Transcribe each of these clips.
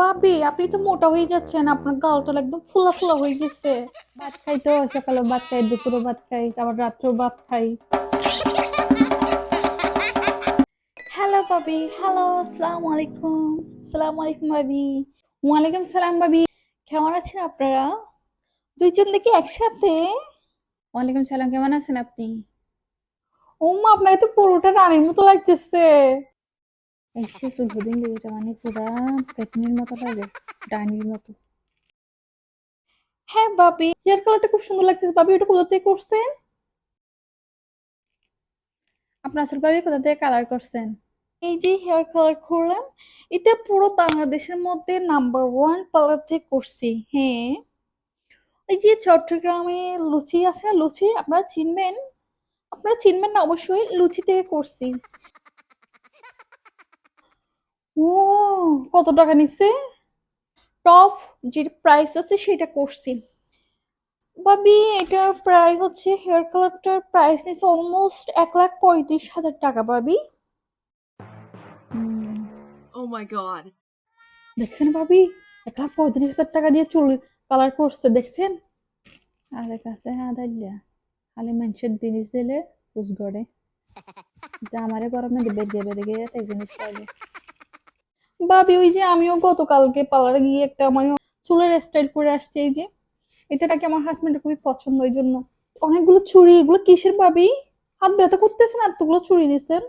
ভাবি আপনি তো মোটা হয়ে যাচ্ছেন। আপনার গালটা একদম ফুলা ফুলা হয়ে গেছে। ভাত খাই তো সকালে ভাত খাই দুপুরে ভাত খাই আবার রাত্রেও ভাত খাই। হ্যালো ভাবি হ্যালো আসসালামু আলাইকুম। আসসালামু আলাইকুম ভাবি ওয়ালাইকুম সালাম ভাবি কেমন আছেন আপনারা? দুইজন দেখি একসাথে? ওয়ালাইকুম সালাম কেমন আছেন আপনি? ওমা আপনাকে তো পুরোটা রানীর মতো লাগতেছে। এসে সুলভদিন দেবীটা মানে পুরা পেতনির মতো লাগে ডাইনির মতো। হ্যাঁ ভাবি হেয়ার কালারটা খুব সুন্দর লাগতেছে। ভাবি ওটা কোথা থেকে করছেন? আপনার আসল ভাবে কোথা থেকে কালার করছেন? এই যে হেয়ার কালার করলাম এটা পুরো বাংলাদেশের মধ্যে নাম্বার ওয়ান পার্লার থেকে করছি হ্যাঁ। এই যে চট্টগ্রামে লুচি আছে লুচি আপনারা চিনবেন? আপনারা চিনবেন না অবশ্যই লুচি থেকে করছি। ও কত টাকা নিচ্ছে টপ যে প্রাইস আছে সেটা করছি। ভাবি এটার প্রাইস হচ্ছে হেয়ার কালারটার প্রাইস নিচ্ছে অলমোস্ট এক লাখ পঁয়ত্রিশ হাজার টাকা ভাবি। Oh my god. দেখছেন ভাবি? এক লাখ পঁয়ত্রিশ হাজার টাকা দিয়ে চুল কালার করছে দেখছেন? আরে কাছে হ্যাঁ দাইলা খালি মানুষের জিনিস দিলে পুষ গড়ে। যে আমারে গরমে দিবে গিয়ে বেড়ে তাই জিনিস পাইলে ভাবি ওই যে আমিও গতকালকে পার্লারে গিয়ে একটা আমার চুলের স্টাইল করে আসছি এই যে। এটা নাকি আমার হাজবেন্ডের খুবই পছন্দ ওই জন্য। অনেকগুলো চুড়ি এগুলো কিসের ভাবি? হাত ব্যথা করতেছে না এতগুলো চুড়ি দিছেন?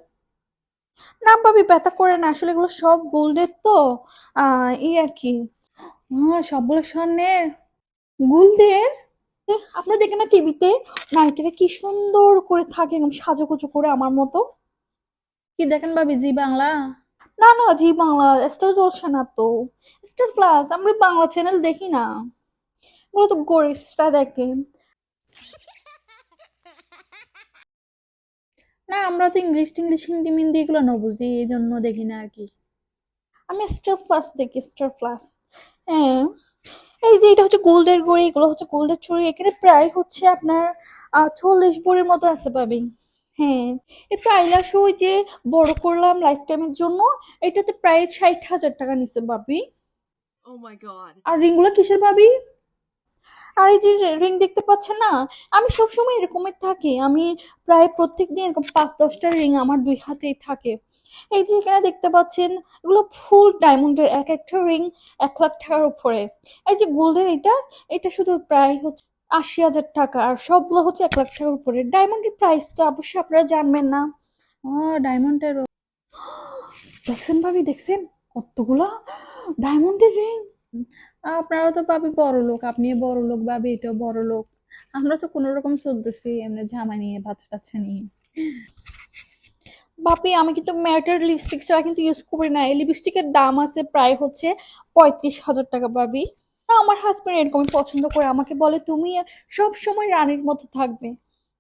না ভাবি ব্যথা করে না আসলে এগুলো সব গোল্ডের তো। আহ এই আর কি। সবগুলো স্বর্ণের। গোল্ডের? আপনারা দেখেন না টিভিতে? নায়িকারা কি সুন্দর করে থাকে এরকম সাজুগুজু করে আমার মতো। কি দেখেন ভাবি জি বাংলা? না না জি বাংলা স্টার জলসা না তো। স্টার প্লাস আমরা বাংলা চ্যানেল দেখি না। ওগুলো তো গরিবরা দেখে। না আমরা তো ইংলিশ টিংলিশ হিন্দি মিন্দি এগুলো না বুঝি এই জন্য দেখি না আর কি। আমি স্টার প্লাস দেখি স্টার প্লাস হ্যাঁ এই যে এটা হচ্ছে গোল্ডের গড়ি এগুলো হচ্ছে গোল্ডের চুড়ি এখানে প্রায় হচ্ছে আপনার চল্লিশ বড়ির মতো আছে পাবি হ্যাঁ একটু আইলাস ওই যে বড় করলাম লাইফ টাইমের জন্য এটাতে প্রায় ষাট হাজার টাকা নিচ্ছে ভাবি। Oh my god. আর রিংগুলো কিসের ভাবি? আর এই যে রিং দেখতে পাচ্ছেন না আমি সবসময় এরকমই থাকি। আমি প্রায় প্রত্যেক দিন এরকম পাঁচ দশটা রিং আমার দুই হাতেই থাকে। এই যে এখানে দেখতে পাচ্ছেন এগুলো ফুল ডায়মন্ডের এক একটা রিং এক লাখ টাকার উপরে। এই যে গোল্ডের এটা এটা শুধু প্রায় হচ্ছে আশি হাজার টাকা আর সবগুলো হচ্ছে এক লাখ টাকার উপরে। ডায়মন্ডের প্রাইস তো অবশ্যই আপনারা জানবেন না। ও ডায়মন্ডের দেখছেন ভাবি দেখছেন? কতগুলা? ডায়মন্ডের রিং আপনারা তো পাবি বড় লোক আপনি বড় লোক ভাবি এটাও বড় লোক। আমরা তো কোনো রকম চলতেছি এমনি জামা নিয়ে বাচ্চা টাচ্চা নিয়ে। বাপি আমি কিন্তু ম্যাটার লিপস্টিক ছাড়া কিন্তু ইউজ করি না। এই লিপস্টিকের দাম আছে প্রায় হচ্ছে পঁয়ত্রিশ হাজার টাকা বাবি আমার হাজবেন্ড এরকমই পছন্দ করে আমাকে বলে, তুমি সব সময় রানীর মতো থাকবে।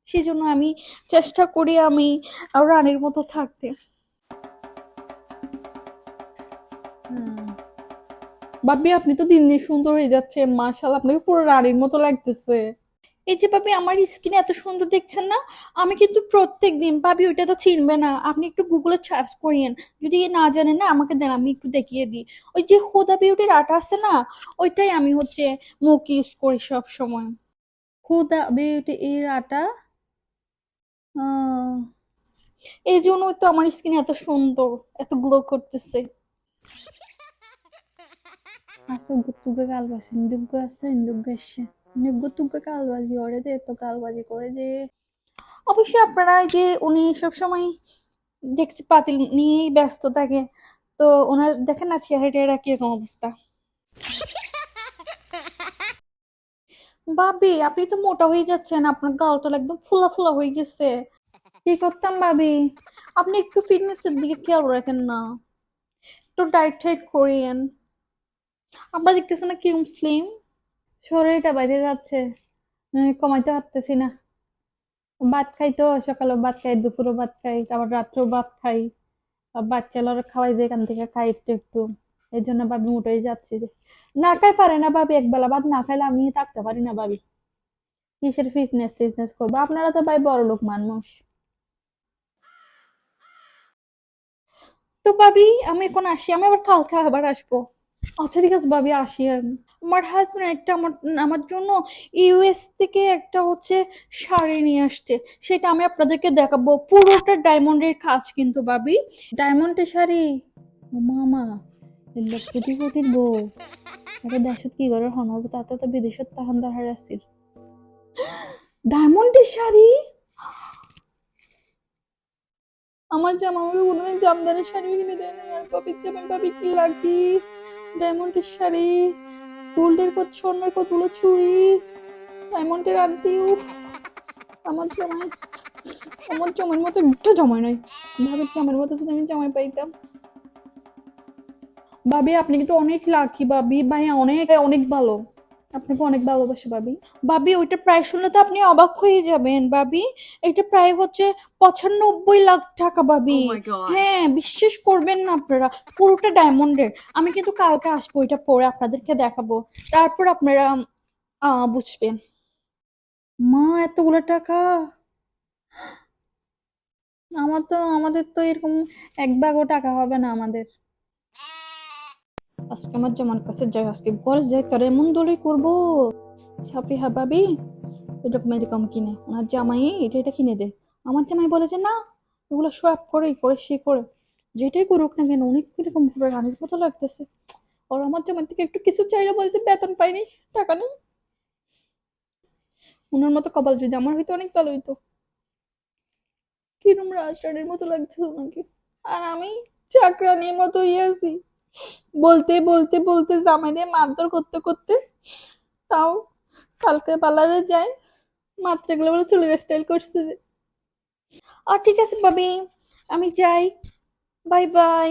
সেই জন্য আমি চেষ্টা করি আমি রানীর মতো থাকতে। বাবি আপনি তো দিন দিন সুন্দর হয়ে যাচ্ছেন। মাসাল আপনাকে পুরো রানীর মতো লাগতেছে। এই যে বাপি আমার স্কিন এত সুন্দর দেখছেন না? আমি কিন্তু প্রত্যেক দিন ভাবি ওইটা তো চিনবে না। আপনি একটু গুগলে সার্চ করিয়েন। যদি না জানেন না আমাকে দেন আমি একটু দেখিয়ে দিই। ওই যে হুদা বিউটির আটা আছে না ওইটাই আমি হচ্ছে মুখ ইউজ করি সব সময় হুদা বিউটি এর আটা? এই জন্যই তো আমার স্কিন এত সুন্দর এত গ্লো করতেছে। আছে গুতুগে কালবাসি ইন্দুগ্গ আছে ইন্দুগ্গ এসে গুতুগে কালবাজি করে দে তো কালবাজি করে দে। অবশ্যই আপনারা যে উনি সবসময় দেখছি পাতিল নিয়েই ব্যস্ত থাকে। তো ওনার দেখেন না চেহারা টেহারা কীরকম অবস্থা। ভাবি আপনি তো মোটা হয়ে যাচ্ছেন আপনার গাল গালটা একদম ফুলা ফুলা হয়ে গেছে। কি করতাম ভাবি? আপনি একটু ফিটনেসের দিকে খেয়াল রাখেন না। একটু ডায়েট টাইট করিয়েন আমরা দেখতেছি না কীরকম স্লিম শরীরটা বাইরে যাচ্ছে। কমাইতে পারতেছি না। ভাত খাই তো সকালে ভাত খাই দুপুরে ভাত খাই, আবার রাত্রেও ভাত খাই। আর বাচ্চা লড়া খাওয়াই যে এখান থেকে খাই একটু একটু। এই জন্য ভাবি মোটাই যাচ্ছি যে না খাই পারে না ভাবি, একবেলা ভাত না খাইলে আমি থাকতে পারি না ভাবি। কিসের ফিটনেস টিটনেস করব? আপনারা তো ভাই বড় লোক মানুষ। তো ভাবি, আমি এখন আসি, আমি আবার কালকে আবার আসব। আচ্ছা ঠিক আছে, ভাবি, আসি আমি। আমার হাজবেন্ড একটা আমার আমার জন্য ইউএস থেকে একটা হচ্ছে শাড়ি নিয়ে আসছে। সেটা আমি আপনাদেরকে দেখাবো। পুরোটা ডায়মন্ডের কাজ কিন্তু, ভাবি। ডায়মন্ডের শাড়ি? মামা কোটি কোটির বউ। এটা দেশত কি করে হন? হবে তাতে তো বিদেশত তাহান দাহার আছিল ডায়মন্ডের শাড়ি? আমার জামা আমাকে কোনোদিন জামদারের শাড়ি কিনে দেয় না আর বাবির জামা বাবি কি লাগি? ডায়মন্ডের শাড়ি, গোল্ডের কত, স্বর্ণের কতগুলো চুড়ি, ডায়মন্ডের আন্টি উফ, আমার জামাই, আমার জামাইয়ের মতো একটা জামাই নয় ভাবির জামাইয়ের মতো যদি আমি জামাই পাইতাম। ভাবি, আপনি কিন্তু অনেক লাকি ভাবি। ভাই অনেক অনেক ভালো। আপনাকে অনেক ভালোবাসে ভাবি। ভাবি ওইটা প্রায় শুনলে তো আপনি অবাক হয়ে যাবেন। ভাবি এটা প্রায় হচ্ছে পঁচানব্বই লাখ টাকা ভাবি। Oh. হ্যাঁ বিশ্বাস করবেন না আপনারা। পুরোটা ডায়মন্ডের। আমি কিন্তু কালকে আসব এটা পরে আপনাদেরকে দেখাবো। তারপর আপনারা আহ, বুঝবেন। মা এতগুলো টাকা? আমার তো আমাদের তো এরকম এক ভাগও টাকা হবে না আমাদের। আজকে আমার জামার কাছে যাই আজকে ঘরে যাই তার এমন দোলাই করব। সাফিহা ভাবি এরকম এরকম কিনে, ওনার জামাই, এটা এটা কিনে দে। আমার জামাই বলে যে, না, এগুলো সোয়াপ করে করে সে করে। যেটাই করুক না কেন, অনেক কীরকম পুরো রানীর মতো লাগতেছে। আর আমার জামাই থেকে একটু কিছু চাইলে বলে যে, বেতন পাইনি, টাকা নেই। ওনার মতো কপাল যদি আমার হইতো, অনেক ভালো হইতো। কিরম রাজরানীর মতো লাগছে ওনাকে। আর আমি চাকরানির মতো ইয়ে আছি। বলতে বলতে বলতে জামাইরে মারধর করতে করতে তাও কালকে পার্লারে যাই মাত্র এগুলো বলে চুলের স্টাইল করছে আর ঠিক আছে ভাবি, আমি যাই। Bye bye